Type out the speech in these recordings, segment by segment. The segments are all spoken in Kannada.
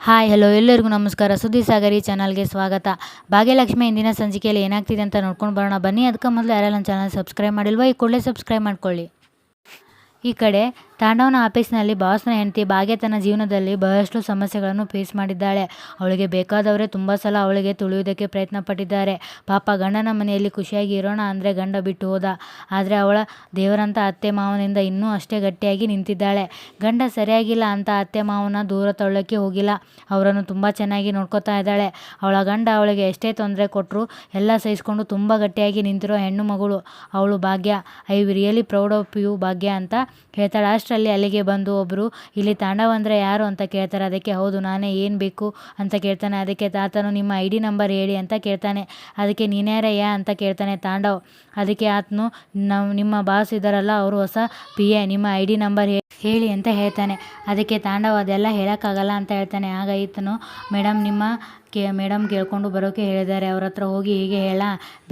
ಹಾಯ್, ಹಲೋ, ಎಲ್ಲರಿಗೂ ನಮಸ್ಕಾರ. ಸುದ್ದಿ ಸಾಗರಿ ಚಾನಲ್ಗೆ ಸ್ವಾಗತ. ಭಾಗ್ಯಲಕ್ಷ್ಮಿ ಇಂದಿನ ಸಂಚಿಕೆಯಲ್ಲಿ ಏನಾಗ್ತಿದೆ ಅಂತ ನೋಡ್ಕೊಂಡು ಬರೋಣ. ಬನ್ನಿ, ಅದಕ್ಕೆ ಮೊದಲು ಯಾರೆಲ್ಲ ಚಾನಲ್ ಸಬ್ಸ್ಕ್ರೈಬ್ ಮಾಡಿಲ್ವ, ಈ ಕೂಡಲೇ ಸಬ್ಸ್ಕ್ರೈಬ್ ಮಾಡ್ಕೊಳ್ಳಿ. ಈ ಕಡೆ ತಾಂಡವನ ಆಫೀಸ್ನಲ್ಲಿ ಬಾಸ್ನ ಹೆಂಡತಿ ಭಾಗ್ಯ ತನ್ನ ಜೀವನದಲ್ಲಿ ಬಹಳಷ್ಟು ಸಮಸ್ಯೆಗಳನ್ನು ಫೇಸ್ ಮಾಡಿದ್ದಾಳೆ. ಅವಳಿಗೆ ಬೇಕಾದವರೇ ತುಂಬ ಸಲ ಅವಳಿಗೆ ತುಳಿಯುವುದಕ್ಕೆ ಪ್ರಯತ್ನ ಪಟ್ಟಿದ್ದಾರೆ ಪಾಪ ಗಂಡನ ಮನೆಯಲ್ಲಿ ಖುಷಿಯಾಗಿ ಇರೋಣ ಅಂದರೆ ಗಂಡ ಬಿಟ್ಟು ಹೋದ. ಆದರೆ ಅವಳ ದೇವರಂತ ಅತ್ತೆ ಮಾವನಿಂದ ಇನ್ನೂ ಅಷ್ಟೇ ಗಟ್ಟಿಯಾಗಿ ನಿಂತಿದ್ದಾಳೆ. ಗಂಡ ಸರಿಯಾಗಿಲ್ಲ ಅಂತ ಅತ್ತೆ ಮಾವನ ದೂರ ತಳ್ಳೋಕ್ಕೆ ಹೋಗಿಲ್ಲ. ಅವರನ್ನು ತುಂಬ ಚೆನ್ನಾಗಿ ನೋಡ್ಕೋತಾ ಇದ್ದಾಳೆ. ಅವಳ ಗಂಡ ಅವಳಿಗೆ ಎಷ್ಟೇ ತೊಂದರೆ ಕೊಟ್ಟರು ಎಲ್ಲ ಸಹಿಸ್ಕೊಂಡು ತುಂಬ ಗಟ್ಟಿಯಾಗಿ ನಿಂತಿರೋ ಹೆಣ್ಣು ಮಗಳು ಅವಳು Bhagya. I really proud of you Bhagya ಅಂತ ಹೇಳ್ತಾಳೆ ಅಷ್ಟರಲ್ಲಿ ಅಲ್ಲಿಗೆ ಬಂದು ಒಬ್ಬರು ಇಲ್ಲಿ ತಾಂಡವ ಅಂದರೆ ಯಾರು? ಅಂತ ಕೇಳ್ತಾರೆ. ಅದಕ್ಕೆ, ಹೌದು, ನಾನೇ, ಏನು ಬೇಕು? ಅಂತ ಕೇಳ್ತಾನೆ. ಅದಕ್ಕೆ, ತಾತನು, ನಿಮ್ಮ ಐ ಡಿ ನಂಬರ್ ಹೇಳಿ, ಅಂತ ಕೇಳ್ತಾನೆ. ಅದಕ್ಕೆ, ನೀನ್ಯಾರಯ್ಯ? ಅಂತ ಕೇಳ್ತಾನೆ ತಾಂಡವ್. ಅದಕ್ಕೆ ಆತನು ನಮ್ಮ ನಿಮ್ಮ ಬಾಸ್ ಇದ್ದಾರಲ್ಲ, ಅವರು ಹೊಸ ಪಿ ಎ, ನಿಮ್ಮ ಐ ಡಿ ನಂಬರ್ ಹೇಳಿ ಅಂತ ಹೇಳ್ತಾನೆ. ಅದಕ್ಕೆ ತಾಂಡವ ಅದೆಲ್ಲ ಹೇಳೋಕ್ಕಾಗಲ್ಲ ಅಂತ ಹೇಳ್ತಾನೆ. ಆಗ ಈತನು, ಮೇಡಮ್, ನಿಮ್ಮ ಕೇ ಮೇಡಮ್ ಕೇಳ್ಕೊಂಡು ಬರೋಕೆ ಹೇಳಿದ್ದಾರೆ. ಅವ್ರ ಹತ್ರ ಹೋಗಿ ಹೀಗೆ ಹೇಳ,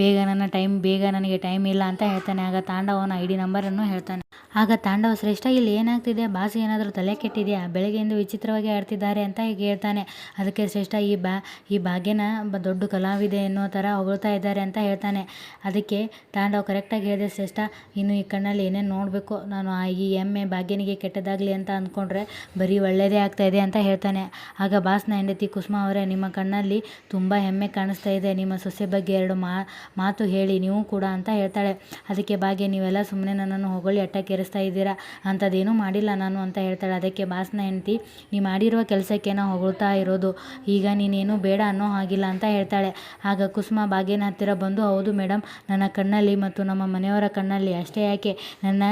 ಬೇಗ ನನ್ನ ಟೈಮ್, ಬೇಗ ನನಗೆ ಟೈಮ್ ಇಲ್ಲ ಅಂತ ಹೇಳ್ತಾನೆ. ಆಗ ತಾಂಡವನ ಐ ಡಿ ನಂಬರನ್ನು ಹೇಳ್ತಾನೆ. ಆಗ ತಾಂಡವ ಶ್ರೇಷ್ಠ, ಇಲ್ಲಿ ಏನಾಗ್ತಿದೆ? ಬಾಸ್ ಏನಾದರೂ ತಲೆ ಕೆಟ್ಟಿದೆಯಾ? ಬೆಳಗ್ಗೆಯಿಂದ ವಿಚಿತ್ರವಾಗಿ ಆಡ್ತಿದ್ದಾರೆ ಅಂತ ಹೀಗೆ ಹೇಳ್ತಾನೆ. ಅದಕ್ಕೆ ಶ್ರೇಷ್ಠ, ಈ ಬಾ, ಈ ಭಾಗ್ಯನ ದೊಡ್ಡ ಕಲಾವಿದೆ ಎನ್ನುವ ಥರ ಹೊಗಳ್ತಾ ಇದ್ದಾರೆ ಅಂತ ಹೇಳ್ತಾನೆ. ಅದಕ್ಕೆ ತಾಂಡವ ಕರೆಕ್ಟಾಗಿ ಹೇಳಿದೆ, ಶ್ರೇಷ್ಠ, ಇನ್ನು ಈ ಕಣ್ಣಲ್ಲಿ ಏನೇನು ನೋಡಬೇಕು? ನಾನು ಈ ಎಮ್ಮೆ ಭಾಗ್ಯನಿಗೆ ಕೆಟ್ಟದಾಗಲಿ ಅಂತ ಅಂದ್ಕೊಂಡ್ರೆ ಬರೀ ಒಳ್ಳೆಯದೇ ಆಗ್ತಾಯಿದೆ ಅಂತ ಹೇಳ್ತಾನೆ. ಆಗ ಬಾಸ್ನ ಹೆಂಡತಿ ಕುಸುಮ ಅವರೇ, ನಿಮ್ಮ ಕಣ್ಣಲ್ಲಿ ತುಂಬ ಹೆಮ್ಮೆ ಕಾಣಿಸ್ತಾ ಇದೆ. ನಿಮ್ಮ ಸೊಸೆ ಬಗ್ಗೆ ಎರಡು ಮಾತು ಹೇಳಿ, ನೀವು ಕೂಡ ಅಂತ ಹೇಳ್ತಾಳೆ. ಅದಕ್ಕೆ ಭಾಗ್ಯ ನೀವೆಲ್ಲ ಸುಮ್ಮನೆ ನನ್ನನ್ನು ಹೊಗಳಿ ಅಟ್ಟಕ್ಕೇರಿಸ್ತಾ ಇದ್ದೀರಾ? ಅಂಥದ್ದೇನೂ ಮಾಡಿಲ್ಲ ನಾನು ಅಂತ ಹೇಳ್ತಾಳೆ. ಅದಕ್ಕೆ ಬಾಸ್ನ ಹೆಂಡತಿ, ನೀ ಮಾಡಿರುವ ಕೆಲಸಕ್ಕೆ ನಾವು ಹೊಗಳ್ತಾ ಇರೋದು. ಈಗ ನೀನೇನು ಬೇಡ ಅನ್ನೋ ಹಾಗಿಲ್ಲ ಅಂತ ಹೇಳ್ತಾಳೆ. ಆಗ ಕುಸುಮ ಭಾಗ್ಯನ ಹತ್ತಿರ ಬಂದು, ಹೌದು ಮೇಡಮ್ ನನ್ನ ಕಣ್ಣಲ್ಲಿ ಮತ್ತು ನಮ್ಮ ಮನೆಯವರ ಕಣ್ಣಲ್ಲಿ ಅಷ್ಟೇ ಯಾಕೆ? ನನ್ನ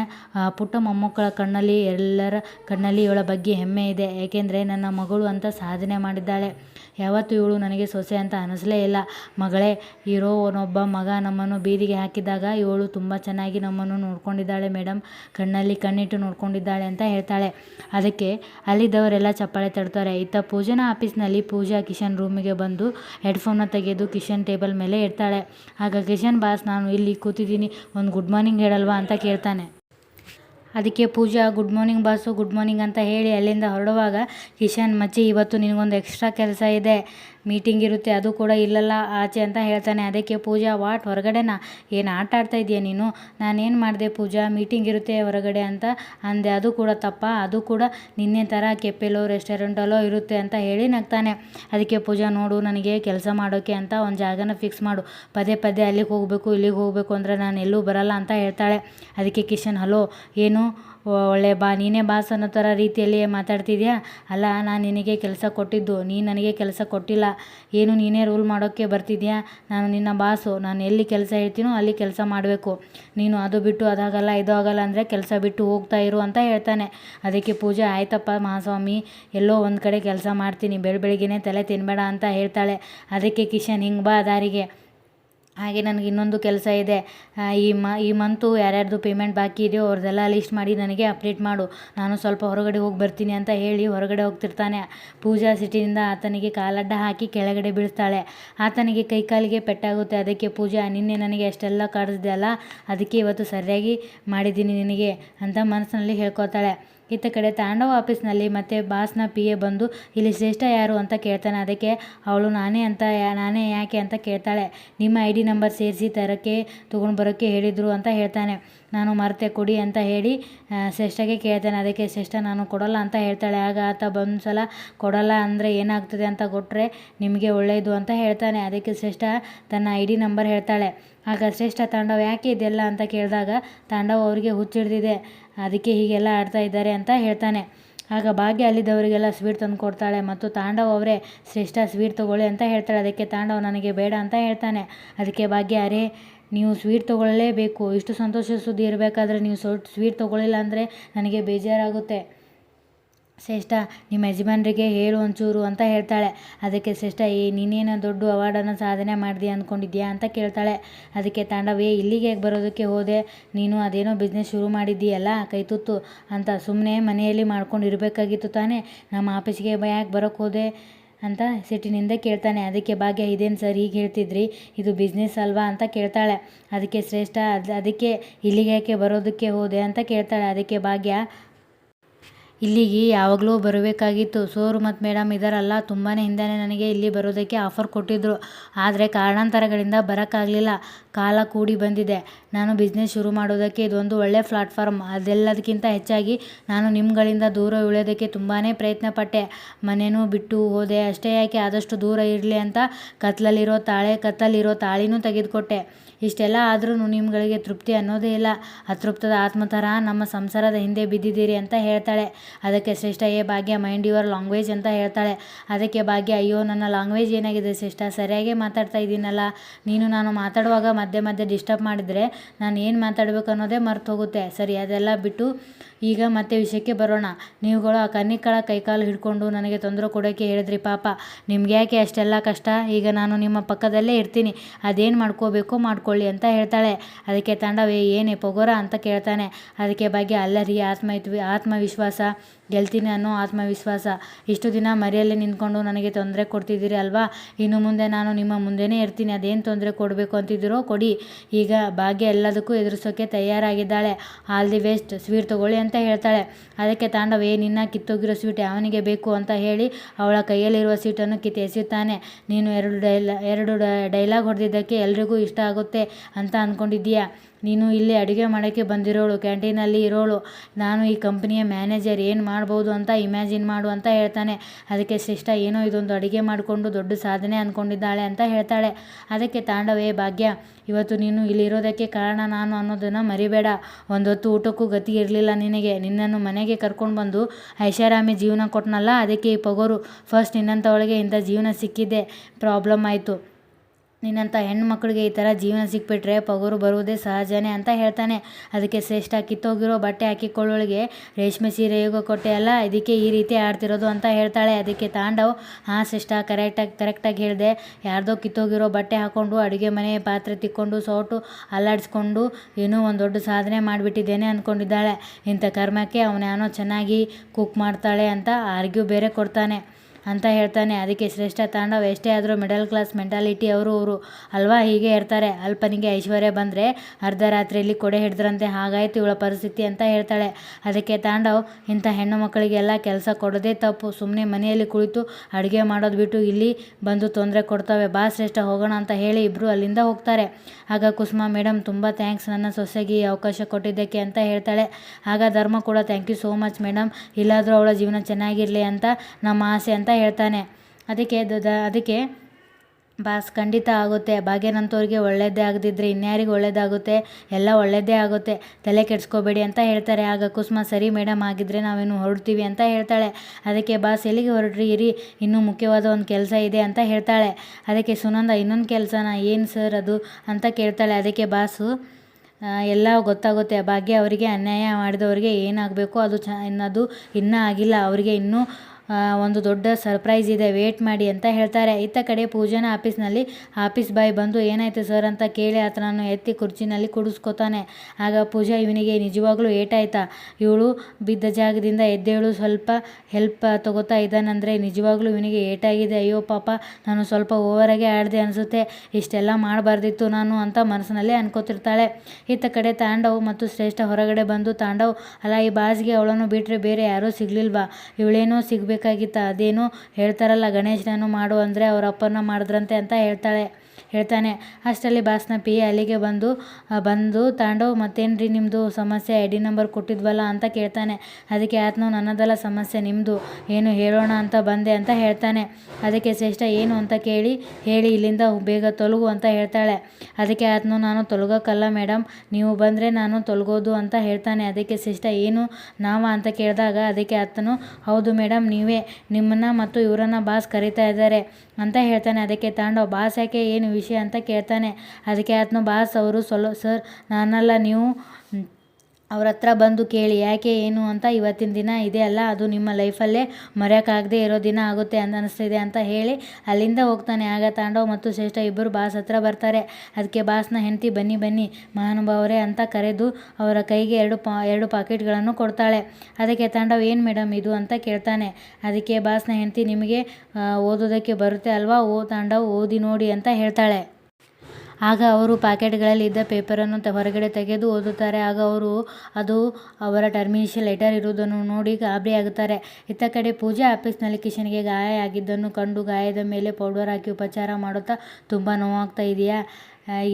ಪುಟ್ಟ ಮೊಮ್ಮಕ್ಕಳ ಕಣ್ಣಲ್ಲಿ, ಎಲ್ಲರ ಕಣ್ಣಲ್ಲಿ ಇವಳ ಬಗ್ಗೆ ಹೆಮ್ಮೆ ಇದೆ. ಏಕೆಂದರೆ ನನ್ನ ಮಗಳು ಅಂತ ಸಾಧನೆ ಮಾಡಿದ್ದಾಳೆ. ಯಾವತ್ತು ಇವಳು ನನಗೆ ಸೊಸೆ ಅಂತ ಅನ್ನಿಸ್ಲೇ ಇಲ್ಲ. ಮಗಳೇ, ಇರೋ ಒಬ್ಬ ಮಗ ನಮ್ಮನ್ನು ಬೀದಿಗೆ ಹಾಕಿದಾಗ ಇವಳು ತುಂಬ ಚೆನ್ನಾಗಿ ನಮ್ಮನ್ನು ನೋಡ್ಕೊಂಡಿದ್ದಾಳೆ ಮೇಡಮ್ ಕಣ್ಣಲ್ಲಿ ಕಣ್ಣಿಟ್ಟು ನೋಡ್ಕೊಂಡಿದ್ದಾಳೆ ಅಂತ ಹೇಳ್ತಾಳೆ. ಅದಕ್ಕೆ ಅಲ್ಲಿದ್ದವರೆಲ್ಲ ಚಪ್ಪಾಳೆ ತಡ್ತಾರೆ. ಇತ್ತ ಪೂಜನ ಆಫೀಸ್ನಲ್ಲಿ ಪೂಜಾ ಕಿಶನ್ ರೂಮಿಗೆ ಬಂದು ಹೆಡ್ಫೋನ್ನ ತೆಗೆದು ಕಿಶನ್ ಟೇಬಲ್ ಮೇಲೆ ಇಡ್ತಾಳೆ. ಆಗ ಕಿಶನ್ ಬಾಸ್, ನಾನು ಇಲ್ಲಿ ಕೂತಿದ್ದೀನಿ. ಒಂದು ಗುಡ್ ಮಾರ್ನಿಂಗ್ ಹೇಳಲ್ವಾ? ಅಂತ ಕೇಳ್ತಾನೆ. ಅದಕ್ಕೆ Pooja, good morning boss, good morning ಅಂತ ಹೇಳಿ ಅಲ್ಲಿಂದ ಹೊರಡುವಾಗ ಕಿಶನ್, ಮಚ್ಚಿ, ಇವತ್ತು ನಿನಗೊಂದು ಎಕ್ಸ್ಟ್ರಾ ಕೆಲಸ ಇದೆ. ಮೀಟಿಂಗ್ ಇರುತ್ತೆ, ಅದು ಕೂಡ ಇಲ್ಲಲ್ಲ, ಆಚೆ ಅಂತ ಹೇಳ್ತಾನೆ. ಅದಕ್ಕೆ ಪೂಜಾ, ವಾಟ್, ಹೊರಗಡೆನಾ? ಏನು ಆಟ ಆಡ್ತಾ ಇದೆಯಾ ನೀನು? ನಾನೇನು ಮಾಡಿದೆ ಪೂಜಾ? ಮೀಟಿಂಗ್ ಇರುತ್ತೆ ಹೊರಗಡೆ ಅಂತ ಅಂದೆ. ಅದು ಕೂಡ ತಪ್ಪ. ಅದು ಕೂಡ ನಿನ್ನೆ ಥರ ಕೆಪ್ಪೆಲೋ ರೆಸ್ಟೋರೆಂಟಲ್ಲೋ ಇರುತ್ತೆ ಅಂತ ಹೇಳಿ ನಗ್ತಾನೆ. ಅದಕ್ಕೆ ಪೂಜಾ, ನೋಡು, ನನಗೆ ಕೆಲಸ ಮಾಡೋಕ್ಕೆ ಅಂತ ಒಂದು ಜಾಗನ ಫಿಕ್ಸ್ ಮಾಡು. ಪದೇ ಪದೇ ಅಲ್ಲಿಗೆ ಹೋಗಬೇಕು, ಇಲ್ಲಿಗೆ ಹೋಗಬೇಕು ಅಂದರೆ ನಾನು ಎಲ್ಲೂ ಬರಲ್ಲ ಅಂತ ಹೇಳ್ತಾಳೆ. ಅದಕ್ಕೆ ಕಿಶನ್, ಹಲೋ, ಏನು? ಒಳ್ಳೆ ಬಾ, ನೀನೇ ಬಾಸ್ ಅನ್ನೋ ಥರ ರೀತಿಯಲ್ಲಿ ಮಾತಾಡ್ತಿದ್ಯಾ? ಅಲ್ಲ, ನಾನು ನಿನಗೆ ಕೆಲಸ ಕೊಟ್ಟಿದ್ದು. ನೀನು ನನಗೆ ಕೆಲಸ ಕೊಟ್ಟಿಲ್ಲ. ಏನು ನೀನೇ ರೂಲ್ ಮಾಡೋಕ್ಕೆ ಬರ್ತಿದ್ಯಾ? ನಾನು ನಿನ್ನ ಬಾಸು. ನಾನು ಎಲ್ಲಿ ಕೆಲಸ ಹೇಳ್ತೀನೋ ಅಲ್ಲಿ ಕೆಲಸ ಮಾಡಬೇಕು. ನೀನು ಅದು ಬಿಟ್ಟು ಅದಾಗಲ್ಲ, ಇದು ಆಗಲ್ಲ ಅಂದರೆ ಕೆಲಸ ಬಿಟ್ಟು ಹೋಗ್ತಾ ಇರು ಅಂತ ಹೇಳ್ತಾನೆ. ಅದಕ್ಕೆ ಪೂಜೆ, ಆಯ್ತಪ್ಪ ಮಹಾಸ್ವಾಮಿ, ಎಲ್ಲೋ ಒಂದು ಕಡೆ ಕೆಲಸ ಮಾಡ್ತೀನಿ. ಬೆಳ ಬೆಳಗ್ಗೆನೇ ತಲೆ ತಿನ್ನಬೇಡ ಅಂತ ಹೇಳ್ತಾಳೆ. ಅದಕ್ಕೆ ಕಿಶನ್, ಹಿಂಗೆ ಬಾ ದಾರಿಗೆ. ಹಾಗೆ ನನಗೆ ಇನ್ನೊಂದು ಕೆಲಸ ಇದೆ. ಈ ಮ, ಈ ಮಂತು ಯಾರ್ಯಾರ್ದು ಪೇಮೆಂಟ್ ಬಾಕಿ ಇದೆಯೋ ಅವ್ರದ್ದೆಲ್ಲ ಲಿಸ್ಟ್ ಮಾಡಿ ನನಗೆ ಅಪ್ಡೇಟ್ ಮಾಡು. ನಾನು ಸ್ವಲ್ಪ ಹೊರಗಡೆ ಹೋಗಿ ಬರ್ತೀನಿ ಅಂತ ಹೇಳಿ ಹೊರಗಡೆ ಹೋಗ್ತಿರ್ತಾನೆ. ಪೂಜಾ ಸಿಟಿಯಿಂದ ಆತನಿಗೆ ಕಾಲಡ್ಡ ಹಾಕಿ ಕೆಳಗಡೆ ಬೀಳ್ತಾಳೆ. ಆತನಿಗೆ ಕೈಕಾಲಿಗೆ ಪೆಟ್ಟಾಗುತ್ತೆ. ಅದಕ್ಕೆ ಪೂಜಾ, ನಿನ್ನೆ ನನಗೆ ಅಷ್ಟೆಲ್ಲ ಕಾಡಿಸ್ದೆ ಅಲ್ಲ? ಅದಕ್ಕೆ ಇವತ್ತು ಸರಿಯಾಗಿ ಮಾಡಿದ್ದೀನಿ ನಿನಗೆ ಅಂತ ಮನಸ್ಸಿನಲ್ಲಿ ಹೇಳ್ಕೊತಾಳೆ ಇತ್ತ ಕಡೆ ತಾಂಡವ ಆಫೀಸ್ನಲ್ಲಿ ಮತ್ತೆ ಬಾಸ್ನ ಪಿ ಎ ಬಂದು, ಇಲ್ಲಿ ಶ್ರೇಷ್ಠ ಯಾರು ಅಂತ ಕೇಳ್ತಾನೆ, ಅದಕ್ಕೆ ಅವಳು ನಾನೇ ಅಂತ, ನಾನೇ ಯಾಕೆ ಅಂತ ಕೇಳ್ತಾಳೆ. ನಿಮ್ಮ ಐ ಡಿ ನಂಬರ್ ಸೇರಿಸಿ ತರೋಕ್ಕೆ, ತೊಗೊಂಡು ಬರೋಕ್ಕೆ ಹೇಳಿದರು ಅಂತ ಹೇಳ್ತಾನೆ. ನಾನು ಮರೆತೆ ಕೊಡಿ ಅಂತ ಹೇಳಿ ಶ್ರೇಷ್ಠಗೆ ಕೇಳ್ತಾನೆ. ಅದಕ್ಕೆ ಶ್ರೇಷ್ಠ, ನಾನು ಕೊಡಲ್ಲ ಅಂತ ಹೇಳ್ತಾಳೆ. ಆಗ ಆತ ಬಂದು ಸಲ ಕೊಡಲ್ಲ ಅಂದರೆ ಏನಾಗ್ತದೆ ಅಂತ ಕೊಟ್ಟರೆ ನಿಮಗೆ ಒಳ್ಳೆಯದು ಅಂತ ಹೇಳ್ತಾನೆ. ಅದಕ್ಕೆ ಶ್ರೇಷ್ಠ ತನ್ನ ಐ ಡಿ ನಂಬರ್ ಹೇಳ್ತಾಳೆ. ಆಗ ಶ್ರೇಷ್ಠ, ತಾಂಡವ, ಯಾಕೆ ಇದೆಲ್ಲ? ಅಂತ ಕೇಳಿದಾಗ, ತಾಂಡವ ಅವರಿಗೆ ಹುಚ್ಚಿಡ್ದಿದೆ. ಅದಕ್ಕೆ ಹೀಗೆಲ್ಲ ಆಡ್ತಾ ಇದ್ದಾರೆ ಅಂತ ಹೇಳ್ತಾನೆ. ಆಗ ಭಾಗ್ಯ ಅಲ್ಲಿದ್ದವರಿಗೆಲ್ಲ ಸ್ವೀಟ್ ತಂದು ಕೊಡ್ತಾಳೆ ಮತ್ತು ತಾಂಡವ್ ಅವರೇ, ಶ್ರೇಷ್ಠ, ಸ್ವೀಟ್ ತೊಗೊಳ್ಳಿ ಅಂತ ಹೇಳ್ತಾಳೆ. ಅದಕ್ಕೆ ತಾಂಡವ್, ನನಗೆ ಬೇಡ ಅಂತ ಹೇಳ್ತಾನೆ. ಅದಕ್ಕೆ ಭಾಗ್ಯ, ಅರೇ ನೀವು ಸ್ವೀಟ್ ತೊಗೊಳ್ಳಲೇಬೇಕು ಇಷ್ಟು ಸಂತೋಷ ಸುದ್ದಿ ಇರಬೇಕಾದ್ರೆ ನೀವು ಸ್ವೀಟ್ ತೊಗೊಳ್ಳಿಲ್ಲ ಅಂದರೆ ನನಗೆ ಬೇಜಾರಾಗುತ್ತೆ. ಶ್ರೇಷ್ಠ, ನಿಮ್ಮ ಯಜಮಾನ್ರಿಗೆ ಹೇಳು ಒಂಚೂರು ಅಂತ ಹೇಳ್ತಾಳೆ. ಅದಕ್ಕೆ ಶ್ರೇಷ್ಠ, ಏ, ನೀನೇನು ದೊಡ್ಡ ಅವಾರ್ಡನ್ನು ಸಾಧನೆ ಮಾಡಿದೆ ಅಂದ್ಕೊಂಡಿದ್ಯಾ ಅಂತ ಕೇಳ್ತಾಳೆ. ಅದಕ್ಕೆ, ತಾಂಡವೇ, ಇಲ್ಲಿಗೆ ಬರೋದಕ್ಕೆ ಹೋದೆ. ನೀನು ಅದೇನೋ ಬಿಸ್ನೆಸ್ ಶುರು ಮಾಡಿದ್ದೀಯಲ್ಲ, ಕೈ ತುತ್ತು ಅಂತ ಸುಮ್ಮನೆ ಮನೆಯಲ್ಲಿ ಮಾಡ್ಕೊಂಡು ಇರಬೇಕಾಗಿತ್ತು ತಾನೇ. ನಮ್ಮ ಆಫೀಸ್ಗೆ ಯಾಕೆ ಬರೋಕ್ಕೆ ಹೋದೆ? ಅಂತ ಸಿಟ್ಟಿನಿಂದ ಕೇಳ್ತಾನೆ. ಅದಕ್ಕೆ ಭಾಗ್ಯ ಇದೇನು ಸರ್? ಹೀಗೆ ಹೇಳ್ತಿದ್ರಿ. ಇದು ಬಿಸ್ನೆಸ್ ಅಲ್ವಾ? ಅಂತ ಕೇಳ್ತಾಳೆ. ಅದಕ್ಕೆ ಶ್ರೇಷ್ಠ, ಅದು, ಅದಕ್ಕೆ ಇಲ್ಲಿಗೆ ಯಾಕೆ ಬರೋದಕ್ಕೆ ಹೋದೆ? ಅಂತ ಕೇಳ್ತಾಳೆ. ಅದಕ್ಕೆ ಭಾಗ್ಯ ಇಲ್ಲಿಗೆ ಯಾವಾಗಲೂ ಬರಬೇಕಾಗಿತ್ತು. ಸರ್ ಮತ್ತು ಮೇಡಮ್ ಇದ್ದಾರಲ್ಲ ತುಂಬಾ ಹಿಂದೆ ನನಗೆ ಇಲ್ಲಿ ಬರೋದಕ್ಕೆ ಆಫರ್ ಕೊಟ್ಟಿದ್ದರು ಆದರೆ ಕಾರಣಾಂತರಗಳಿಂದ ಬರೋಕ್ಕಾಗಲಿಲ್ಲ. ಕಾಲ ಕೂಡಿ ಬಂದಿದೆ. ನಾನು ಬಿಸ್ನೆಸ್ ಶುರು ಮಾಡೋದಕ್ಕೆ ಇದೊಂದು ಒಳ್ಳೆಯ ಪ್ಲಾಟ್ಫಾರ್ಮ್ ಅದೆಲ್ಲದಕ್ಕಿಂತ ಹೆಚ್ಚಾಗಿ ನಾನು ನಿಮ್ಮಗಳಿಂದ ದೂರ ಉಳಿಯೋದಕ್ಕೆ ತುಂಬಾ ಪ್ರಯತ್ನ ಪಟ್ಟೆ ಮನೆಯೂ ಬಿಟ್ಟು ಹೋದೆ. ಅಷ್ಟೇ ಯಾಕೆ ಆದಷ್ಟು ದೂರ ಇರಲಿ ಅಂತ ಕತ್ತಲಲ್ಲಿರೋ ತಾಳೆ ಕತ್ತಲಿರೋ ತಾಳಿನೂ ತೆಗೆದುಕೊಟ್ಟೆ. ಇಷ್ಟೆಲ್ಲ ಆದ್ರೂ ನಿಮ್ಗಳಿಗೆ ತೃಪ್ತಿ ಅನ್ನೋದೇ ಇಲ್ಲ. ಅತೃಪ್ತದ ಆತ್ಮ ಥರ ನಮ್ಮ ಸಂಸಾರದ ಹಿಂದೆ ಬಿದ್ದಿದ್ದೀರಿ ಅಂತ ಹೇಳ್ತಾಳೆ. ಅದಕ್ಕೆ ಶ್ರೇಷ್ಠ, ಏ ಭಾಗ್ಯ ಮೈಂಡ್ ಯುವರ್ ಲ್ಯಾಂಗ್ವೇಜ್ ಅಂತ ಹೇಳ್ತಾಳೆ. ಅದಕ್ಕೆ, ಭಾಗ್ಯ, ಅಯ್ಯೋ, ನನ್ನ ಲ್ಯಾಂಗ್ವೇಜ್ ಏನಾಗಿದೆ ಶ್ರೇಷ್ಠ? ಸರಿಯಾಗೇ ಮಾತಾಡ್ತಾ ಇದ್ದೀನಲ್ಲ. ನೀನು ನಾನು ಮಾತಾಡುವಾಗ ಮಧ್ಯೆ ಮಧ್ಯೆ ಡಿಸ್ಟರ್ಬ್ ಮಾಡಿದರೆ ನಾನು ಏನು ಮಾತಾಡಬೇಕು ಅನ್ನೋದೇ ಮರ್ತು ಹೋಗುತ್ತೆ. ಸರಿ, ಅದೆಲ್ಲ ಬಿಟ್ಟು ಈಗ ಮತ್ತೆ ವಿಷಯಕ್ಕೆ ಬರೋಣ. ನೀವುಗಳು ಆ ಕನ್ನಿಕಳ ಕೈಕಾಲು ಹಿಡ್ಕೊಂಡು ನನಗೆ ತೊಂದರೆ ಕೊಡೋಕ್ಕೆ ಹೇಳಿದ್ರಿ ಪಾಪ. ನಿಮ್ಗೆ ಯಾಕೆ ಅಷ್ಟೆಲ್ಲ ಕಷ್ಟ? ಈಗ ನಾನು ನಿಮ್ಮ ಪಕ್ಕದಲ್ಲೇ ಇರ್ತೀನಿ. ಅದೇನು ಮಾಡ್ಕೋಬೇಕೋ ಮಾಡ್ಕೊಳ್ಳಿ ಅಂತ ಹೇಳ್ತಾಳೆ. ಅದಕ್ಕೆ ತಾಂಡವೇ, ಏನೇ ಪೊಗೋರ ಅಂತ ಕೇಳ್ತಾನೆ. ಅದಕ್ಕೆ ಬಗ್ಗೆ ಅಲ್ಲರಿ ಆತ್ಮ ಆತ್ಮವಿಶ್ವಾಸ, ಗೆಲ್ತೀನಿ ಅನ್ನೋ ಆತ್ಮವಿಶ್ವಾಸ. ಇಷ್ಟು ದಿನ ಮರೆಯಲ್ಲೇ ನಿಂತ್ಕೊಂಡು ನನಗೆ ತೊಂದರೆ ಕೊಡ್ತಿದ್ದೀರಿ ಅಲ್ವಾ? ಇನ್ನು ಮುಂದೆ ನಾನು ನಿಮ್ಮ ಮುಂದೆನೇ ಇರ್ತೀನಿ. ಅದೇನು ತೊಂದರೆ ಕೊಡಬೇಕು ಅಂತಿದ್ದೀರೋ ಕೊಡಿ. ಈಗ ಭಾಗ್ಯ ಎಲ್ಲದಕ್ಕೂ ಎದುರಿಸೋಕ್ಕೆ ತಯಾರಾಗಿದ್ದಾಳೆ. ಆಲ್ ದಿ ವೇಸ್ಟ್ ಸ್ವೀಟ್ ತೊಗೊಳ್ಳಿ ಅಂತ ಹೇಳ್ತಾಳೆ. ಅದಕ್ಕೆ ತಾಂಡವ, ನಿನ್ನ ಕಿತ್ತೋಗಿರೋ ಸ್ವೀಟ್ ಯಾವನಿಗೆ ಬೇಕು ಅಂತ ಹೇಳಿ ಅವಳ ಕೈಯಲ್ಲಿರುವ ಸ್ವೀಟನ್ನು ಕಿತ್ತೆಸೆಯುತ್ತಾನೆ ನೀನು ಎರಡು ಡೈಲ, ಎರಡು ಡೈಲಾಗ್ ಹೊಡೆದಿದ್ದಕ್ಕೆ ಎಲ್ರಿಗೂ ಇಷ್ಟ ಆಗುತ್ತೆ. ಅಂತ ಅಂದ್ಕೊಂಡಿದ್ದೀಯಾ ನೀನು ಇಲ್ಲಿ ಅಡುಗೆ ಮಾಡೋಕ್ಕೆ ಬಂದಿರೋಳು, ಕ್ಯಾಂಟೀನಲ್ಲಿ ಇರೋಳು. ನಾನು ಈ ಕಂಪ್ನಿಯ ಮ್ಯಾನೇಜರ್ ಏನು ಮಾಡ್ಬೋದು ಅಂತ ಇಮ್ಯಾಜಿನ್ ಮಾಡು ಅಂತ ಹೇಳ್ತಾನೆ. ಅದಕ್ಕೆ ಶ್ರೇಷ್ಠ ಏನೋ ಇದೊಂದು ಅಡುಗೆ ಮಾಡಿಕೊಂಡು ದೊಡ್ಡ ಸಾಧನೆ ಅಂದ್ಕೊಂಡಿದ್ದಾಳೆ ಅಂತ ಹೇಳ್ತಾಳೆ. ಅದಕ್ಕೆ ತಾಂಡವೇ, ಭಾಗ್ಯ, ಇವತ್ತು ನೀನು ಇಲ್ಲಿರೋದಕ್ಕೆ ಕಾರಣ ನಾನು ಅನ್ನೋದನ್ನು ಮರಿಬೇಡ. ಒಂದೊತ್ತು ಊಟಕ್ಕೂ ಗತಿ ಇರಲಿಲ್ಲ ನಿನಗೆ. ನಿನ್ನನ್ನು ಮನೆಗೆ ಕರ್ಕೊಂಡು ಬಂದು ಐಷಾರಾಮಿ ಜೀವನ ಕೊಟ್ಟನಲ್ಲ ಅದಕ್ಕೆ ಈ ಪಗೋರು. ಫಸ್ಟ್ ನಿನ್ನಂಥವಳಿಗೆ ಇಂಥ ಜೀವನ ಸಿಕ್ಕಿದ್ದೆ ಪ್ರಾಬ್ಲಮ್ ಆಯಿತು. ನಿನ್ನಂಥ ಹೆಣ್ಮಕ್ಳಿಗೆ ಈ ಥರ ಜೀವನ ಸಿಕ್ಬಿಟ್ರೆ ಪಗರು ಬರುವುದೇ ಸಹಜನೇ ಅಂತ ಹೇಳ್ತಾನೆ. ಅದಕ್ಕೆ ಶ್ರೇಷ್ಠ ಕಿತ್ತೋಗಿರೋ ಬಟ್ಟೆ ಹಾಕಿಕೊಳ್ಳೋಳಿಗೆ ರೇಷ್ಮೆ ಸೀರೆ ಯೋಗ ಕೊಟ್ಟೆ ಅಲ್ಲ, ಇದಕ್ಕೆ ಈ ರೀತಿ ಆಡ್ತಿರೋದು ಅಂತ ಹೇಳ್ತಾಳೆ. ಅದಕ್ಕೆ ತಾಂಡವ್, ಹಾಂ ಶ್ರೇಷ್ಠ ಕರೆಕ್ಟಾಗಿ ಕರೆಕ್ಟಾಗಿ ಹೇಳಿದೆ. ಯಾರ್ದೋ ಕಿತ್ತೋಗಿರೋ ಬಟ್ಟೆ ಹಾಕ್ಕೊಂಡು ಅಡುಗೆ ಮನೆ ಪಾತ್ರೆ ತಿಕ್ಕೊಂಡು ಸೋಟು ಅಲ್ಲಾಡಿಸ್ಕೊಂಡು ಏನೋ ಒಂದು ದೊಡ್ಡ ಸಾಧನೆ ಮಾಡಿಬಿಟ್ಟಿದ್ದೇನೆ ಅಂದ್ಕೊಂಡಿದ್ದಾಳೆ ಇಂಥ ಕರ್ಮಕ್ಕೆ ಅವನೇನೋ ಚೆನ್ನಾಗಿ ಕುಕ್ ಮಾಡ್ತಾಳೆ ಅಂತ ಆರ್ಗ್ಯೂ ಬೇರೆ ಕೊಡ್ತಾನೆ. ಅಂತ ಹೇಳ್ತಾನೆ. ಅದಕ್ಕೆ ಶ್ರೇಷ್ಠ ತಾಂಡವ್ ಎಷ್ಟೇ ಆದರೂ ಮಿಡಲ್ ಕ್ಲಾಸ್ ಮೆಂಟಾಲಿಟಿ ಅವರು ಅವರು ಅಲ್ವಾ? ಹೀಗೆ ಇರ್ತಾರೆ ಅಲ್ಪನಿಗೆ ಐಶ್ವರ್ಯ ಬಂದರೆ ಅರ್ಧ ರಾತ್ರಿಯಲ್ಲಿ ಕೊಡೆ ಹಿಡಿದ್ರಂತೆ. ಹಾಗಾಯ್ತು ಇವಳ ಪರಿಸ್ಥಿತಿ ಅಂತ ಹೇಳ್ತಾಳೆ. ಅದಕ್ಕೆ ತಾಂಡವ್, ಇಂಥ ಹೆಣ್ಣು ಮಕ್ಕಳಿಗೆಲ್ಲ ಕೆಲಸ ಕೊಡೋದೇ ತಪ್ಪು. ಸುಮ್ಮನೆ ಮನೆಯಲ್ಲಿ ಕುಳಿತು ಅಡುಗೆ ಮಾಡೋದು ಬಿಟ್ಟು ಇಲ್ಲಿ ಬಂದು ತೊಂದರೆ ಕೊಡ್ತವೆ. ಬಾ ಶ್ರೇಷ್ಠ, ಹೋಗೋಣ ಅಂತ ಹೇಳಿ ಇಬ್ಬರು ಅಲ್ಲಿಂದ ಹೋಗ್ತಾರೆ. ಆಗ ಕುಸುಮಾ ಮೇಡಮ್ ತುಂಬ ಥ್ಯಾಂಕ್ಸ್. ನನ್ನ ಸೊಸೆಗೆ ಈ ಅವಕಾಶ ಕೊಟ್ಟಿದ್ದಕ್ಕೆ ಅಂತ ಹೇಳ್ತಾಳೆ. ಆಗ ಧರ್ಮ ಕೂಡ, thank you so much madam ಇಲ್ಲಾದರೂ ಅವಳ ಜೀವನ ಚೆನ್ನಾಗಿರಲಿ ಅಂತ ನಮ್ಮ ಆಸೆ ಅಂತ ಹೇಳ್ತಾನೆ. ಅದಕ್ಕೆ ಅದಕ್ಕೆ ಬಾಸ್ ಖಂಡಿತ ಆಗುತ್ತೆ. ಭಾಗ್ಯನಂತವ್ರಿಗೆ ಒಳ್ಳೆಯದೇ ಆಗದಿದ್ದರೆ ಇನ್ಯಾರಿಗೆ ಒಳ್ಳೇದಾಗುತ್ತೆ ಎಲ್ಲ ಒಳ್ಳೆಯದೇ ಆಗುತ್ತೆ. ತಲೆ ಕೆಡಿಸ್ಕೋಬೇಡಿ ಅಂತ ಹೇಳ್ತಾರೆ. ಆಗ ಕುಸುಮ, ಸರಿ ಮೇಡಮ್ ಆಗಿದ್ದರೆ ನಾವೇನು ಹೊರಡ್ತೀವಿ ಅಂತ ಹೇಳ್ತಾಳೆ. ಅದಕ್ಕೆ ಬಾಸ್, ಎಲ್ಲಿಗೆ ಹೊರಡ್ರಿ? ಇರಿ, ಇನ್ನೂ ಮುಖ್ಯವಾದ ಒಂದು ಕೆಲಸ ಇದೆ ಅಂತ ಹೇಳ್ತಾಳೆ. ಅದಕ್ಕೆ ಸುನಂದ, ಇನ್ನೊಂದು ಕೆಲಸನ? ಏನು ಸರ್ ಅದು? ಅಂತ ಕೇಳ್ತಾಳೆ. ಅದಕ್ಕೆ ಬಾಸು ಎಲ್ಲ ಗೊತ್ತಾಗುತ್ತೆ. ಭಾಗ್ಯ ಅವರಿಗೆ ಅನ್ಯಾಯ ಮಾಡಿದವರಿಗೆ ಏನಾಗಬೇಕು? ಅದು ಚ ಅದು ಇನ್ನೂ ಆಗಿಲ್ಲ. ಅವರಿಗೆ ಇನ್ನೂ ಒಂದು ದೊಡ್ಡ ಸರ್ಪ್ರೈಸ್ ಇದೆ, ವೇಟ್ ಮಾಡಿ ಅಂತ ಹೇಳ್ತಾರೆ. ಇತ್ತ ಕಡೆ ಪೂಜನ ಆಫೀಸ್ನಲ್ಲಿ, ಆಫೀಸ್ ಬಾಯ್ ಬಂದು ಏನಾಯಿತು ಸರ್? ಅಂತ ಕೇಳಿ ಆತನನ್ನು ಎತ್ತಿ ಕುರ್ಚಿನಲ್ಲಿ ಕುಡಿಸ್ಕೊತಾನೆ. ಆಗ ಪೂಜಾ ಇವನಿಗೆ ನಿಜವಾಗ್ಲೂ ಏಟಾಯ್ತಾ? ಇವಳು ಬಿದ್ದ ಜಾಗದಿಂದ ಎದ್ದೇಳು, ಸ್ವಲ್ಪ ಹೆಲ್ಪ್ ತಗೋತಾ ಇದ್ದಾನಂದರೆ ನಿಜವಾಗ್ಲೂ ಇವನಿಗೆ ಏಟಾಗಿದೆ. ಅಯ್ಯೋ ಪಾಪ, ನಾನು ಸ್ವಲ್ಪ ಓವರಾಗೆ ಆಡಿದೆ ಅನಿಸುತ್ತೆ. ಇಷ್ಟೆಲ್ಲ ಮಾಡಬಾರ್ದಿತ್ತು ನಾನು ಅಂತ ಮನಸ್ಸಿನಲ್ಲಿ ಅನ್ಕೋತಿರ್ತಾಳೆ. ಇತ್ತ ಕಡೆ ತಾಂಡವ್ ಮತ್ತು ಶ್ರೇಷ್ಠ ಹೊರಗಡೆ ಬಂದು, ತಾಂಡವ್, ಅಲ್ಲ ಈ ಬಾಸ್ಗೆ ಅವಳನ್ನು ಬಿಟ್ಟರೆ ಬೇರೆ ಯಾರೂ ಸಿಗ್ಲಿಲ್ವಾ? ಇವಳೇನೋ ಸಿಗಬೇಕು ಬೇಕಾಗಿತ್ತ? ಅದೇನೋ ಹೇಳ್ತಾರಲ್ಲ ಗಣೇಶನನ್ನು ಮಾಡು ಅಂದರೆ ಅವ್ರ ಅಪ್ಪನ ಮಾಡಿದ್ರಂತೆ ಅಂತ ಹೇಳ್ತಾಳೆ. ಹೇಳ್ತಾನೆ, ಅಷ್ಟರಲ್ಲಿ ಬಾಸ್ನ ಪಿ ಅಲ್ಲಿಗೆ ಬಂದು ಬಂದು ತಾಂಡವ್ ಮತ್ತೇನು ರೀ ನಿಮ್ಮದು ಸಮಸ್ಯೆ? ಐ ಡಿ ನಂಬರ್ ಕೊಟ್ಟಿದ್ವಲ್ಲ ಅಂತ ಕೇಳ್ತಾನೆ. ಅದಕ್ಕೆ ಆತನು ನನ್ನದಲ್ಲ ಸಮಸ್ಯೆ ನಿಮ್ಮದು ಏನು ಹೇಳೋಣ ಅಂತ ಬಂದೆ ಅಂತ ಹೇಳ್ತಾನೆ. ಅದಕ್ಕೆ ಶ್ರೇಷ್ಠ, ಏನು ಅಂತ ಕೇಳಿ, ಹೇಳಿ, ಇಲ್ಲಿಂದ ಬೇಗ ತೊಲಗು ಅಂತ ಹೇಳ್ತಾಳೆ. ಅದಕ್ಕೆ ಆತನು ನಾನು ತೊಲಗೋಕ್ಕಲ್ಲ ಮೇಡಮ್ ನೀವು ಬಂದರೆ ನಾನು ತೊಲಗೋದು ಅಂತ ಹೇಳ್ತಾನೆ. ಅದಕ್ಕೆ ಶ್ರೇಷ್ಠ, ಏನು ನಾವ ಅಂತ ಕೇಳಿದಾಗ, ಅದಕ್ಕೆ ಆತನು ಹೌದು ಮೇಡಮ್ ನೀವೇ ನಿಮ್ಮನ್ನು ಮತ್ತು ಇವರನ್ನು ಬಾಸ್ ಕರೀತಾ ಇದ್ದಾರೆ. ಅಂತ ಹೇಳ್ತಾನೆ. ಅದಕ್ಕೆ ತಾಂಡವ್, ಬಾಸ್ ಯಾಕೆ ಏನು ವಿಷಯ? ಅಂತ ಕೇಳ್ತಾನೆ. ಅದಕ್ಕೆ ಆತನು ಬಾಸ್, ಅವರು ಸೊಲೋ, ಸರ್, ನಾನಲ್ಲ, ನೀವು ಅವ್ರ ಹತ್ರ ಬಂದು ಕೇಳಿ, ಯಾಕೆ, ಏನು ಅಂತ ಇವತ್ತಿನ ದಿನ ಇದೆ ಅಲ್ಲ, ಅದು ನಿಮ್ಮ ಲೈಫಲ್ಲೇ ಮರೆಯೋಕ್ಕಾಗದೇ ಇರೋ ದಿನ ಆಗುತ್ತೆ ಅಂತ ಅನಿಸ್ತಿದೆ ಅಂತ ಹೇಳಿ ಅಲ್ಲಿಂದ ಹೋಗ್ತಾನೆ. ಆಗ ತಾಂಡವ್ ಮತ್ತು ಶ್ರೇಷ್ಠ ಇಬ್ಬರು ಬಾಸ್ ಹತ್ರ ಬರ್ತಾರೆ. ಅದಕ್ಕೆ ಬಾಸ್ನ ಹೆಂಡತಿ ಬನ್ನಿ ಬನ್ನಿ, ಮಹಾನುಭಾವರೇ ಅಂತ ಕರೆದು ಅವರ ಕೈಗೆ ಎರಡು ಪಾ, ಎರಡು ಪಾಕೆಟ್ಗಳನ್ನು ಕೊಡ್ತಾಳೆ. ಅದಕ್ಕೆ ತಾಂಡವ್, ಏನು ಮೇಡಮ್ ಇದು? ಅಂತ ಕೇಳ್ತಾನೆ. ಅದಕ್ಕೆ ಬಾಸ್ನ ಹೆಂಡತಿ ನಿಮಗೆ ಓದೋದಕ್ಕೆ ಬರುತ್ತೆ ಅಲ್ವಾ? ಓ, ತಾಂಡವ್, ಓದಿ ನೋಡಿ ಅಂತ ಹೇಳ್ತಾಳೆ. ಆಗ ಅವರು ಪ್ಯಾಕೆಟ್ಗಳಲ್ಲಿ ಇದ್ದ ಪೇಪರನ್ನು ಹೊರಗಡೆ ತೆಗೆದು ಓದುತ್ತಾರೆ. ಆಗ ಅವರು ಅದು ಅವರ ಟರ್ಮಿನೇಷನ್ ಲೆಟರ್ ಇರುವುದನ್ನು ನೋಡಿ ಗಾಬರಿಯಾಗುತ್ತಾರೆ ಇತ್ತ ಕಡೆ ಪೂಜಾ ಆಫೀಸ್ನಲ್ಲಿ ಕಿಶನ್ಗೆ ಗಾಯ ಆಗಿದ್ದನ್ನು ಕಂಡು ಗಾಯದ ಮೇಲೆ ಪೌಡರ್ ಹಾಕಿ ಉಪಚಾರ ಮಾಡುತ್ತಾ, ತುಂಬ ನೋವಾಗ್ತಾ ಇದೆಯಾ?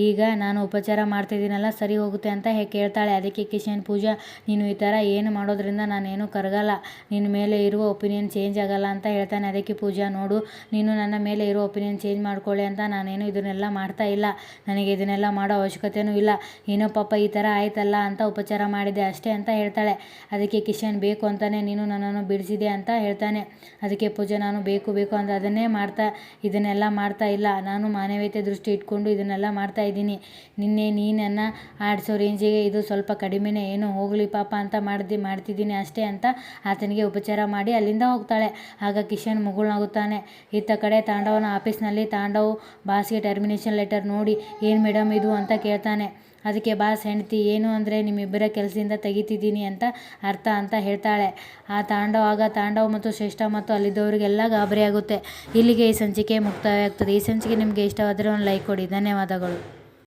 ಈಗ ನಾನು ಉಪಚಾರ ಮಾಡ್ತಿದ್ದೀನಲ್ಲ ಸರಿ ಹೋಗುತ್ತೆ ಅಂತ ಹೇ ಕೇಳ್ತಾಳೆ. ಅದಕ್ಕೆ ಕಿಶನ್, ಪೂಜಾ, ನೀನು ಈ ಥರ ಏನು ಮಾಡೋದ್ರಿಂದ ನಾನೇನು ಕರಗಲ್ಲ. ನಿನ್ನ ಮೇಲೆ ಇರುವ ಒಪಿನಿಯನ್ ಚೇಂಜ್ ಆಗಲ್ಲ ಅಂತ ಹೇಳ್ತಾನೆ. ಅದಕ್ಕೆ ಪೂಜಾ, ನೋಡು, ನೀನು ನನ್ನ ಮೇಲೆ ಇರೋ ಒಪಿನಿಯನ್ ಚೇಂಜ್ ಮಾಡ್ಕೊಳ್ಳಿ ಅಂತ ನಾನೇನು ಇದನ್ನೆಲ್ಲ ಮಾಡ್ತಾ ಇಲ್ಲ. ನನಗೆ ಇದನ್ನೆಲ್ಲ ಮಾಡೋ ಅವಶ್ಯಕತೆಯೂ ಇಲ್ಲ. ಏನೋ ಪಾಪ ಈ ಥರ ಆಯ್ತಲ್ಲ ಅಂತ ಉಪಚಾರ ಮಾಡಿದೆ ಅಷ್ಟೇ ಅಂತ ಹೇಳ್ತಾಳೆ. ಅದಕ್ಕೆ ಕಿಶನ್, ಬೇಕು ಅಂತಲೇ ನೀನು ನನ್ನನ್ನು ಬಿಡಿಸಿದೆ ಅಂತ ಹೇಳ್ತಾನೆ. ಅದಕ್ಕೆ ಪೂಜಾ, ನಾನು ಬೇಕು ಬೇಕು ಅಂತ ಅದನ್ನೇ ಮಾಡ್ತಾ, ಇದನ್ನೆಲ್ಲ ಮಾಡ್ತಾ ಇಲ್ಲ. ನಾನು ಮಾನವೀಯತೆ ದೃಷ್ಟಿ ಇಟ್ಕೊಂಡು ಇದನ್ನೆಲ್ಲ ಮಾಡ್ತಾ ಇದ್ದೀನಿ. ನಿನ್ನೆ ನೀನನ್ನು ಆಡಿಸೋ ರೇಂಜಿಗೆ ಇದು ಸ್ವಲ್ಪ ಕಡಿಮೆನೇ. ಏನು ಹೋಗಲಿ ಪಾಪ ಅಂತ ಮಾಡ್ದು, ಮಾಡ್ತಿದ್ದೀನಿ ಅಷ್ಟೇ ಅಂತ ಆತನಿಗೆ ಉಪಚಾರ ಮಾಡಿ ಅಲ್ಲಿಂದ ಹೋಗ್ತಾಳೆ. ಆಗ ಕಿಶನ್ ಮುಗುಳ್ನಾಗುತ್ತಾನೆ. ಇತ್ತ ಕಡೆ ತಾಂಡವನ ಆಫೀಸ್ನಲ್ಲಿ ತಾಂಡವ್ ಬಾಸ್ಗೆ ಟರ್ಮಿನೇಷನ್ ಲೆಟರ್ ನೋಡಿ, ಏನು ಮೇಡಮ್ ಇದು? ಅಂತ ಕೇಳ್ತಾನೆ. ಅದಕ್ಕೆ ಬಾಸ್ ಹೆಂಡತಿ ಏನು ಅಂದರೆ ನಿಮ್ಮಿಬ್ಬರ ಕೆಲಸದಿಂದ ತೆಗಿತಿದ್ದೀನಿ ಅಂತ ಅರ್ಥ ಅಂತ ಹೇಳ್ತಾಳೆ. ಆ ತಾಂಡವ್, ಆಗ ತಾಂಡವ ಮತ್ತು ಶ್ರೇಷ್ಠ ಮತ್ತು ಅಲ್ಲಿದ್ದವರಿಗೆಲ್ಲ ಗಾಬರಿ ಆಗುತ್ತೆ ಇಲ್ಲಿಗೆ ಈ ಸಂಚಿಕೆ ಮುಕ್ತಾಯ ಆಗ್ತದೆ ಈ ಸಂಚಿಕೆ ನಿಮಗೆ ಇಷ್ಟವಾದರೆ ಒಂದು ಲೈಕ್ ಕೊಡಿ. ಧನ್ಯವಾದಗಳು.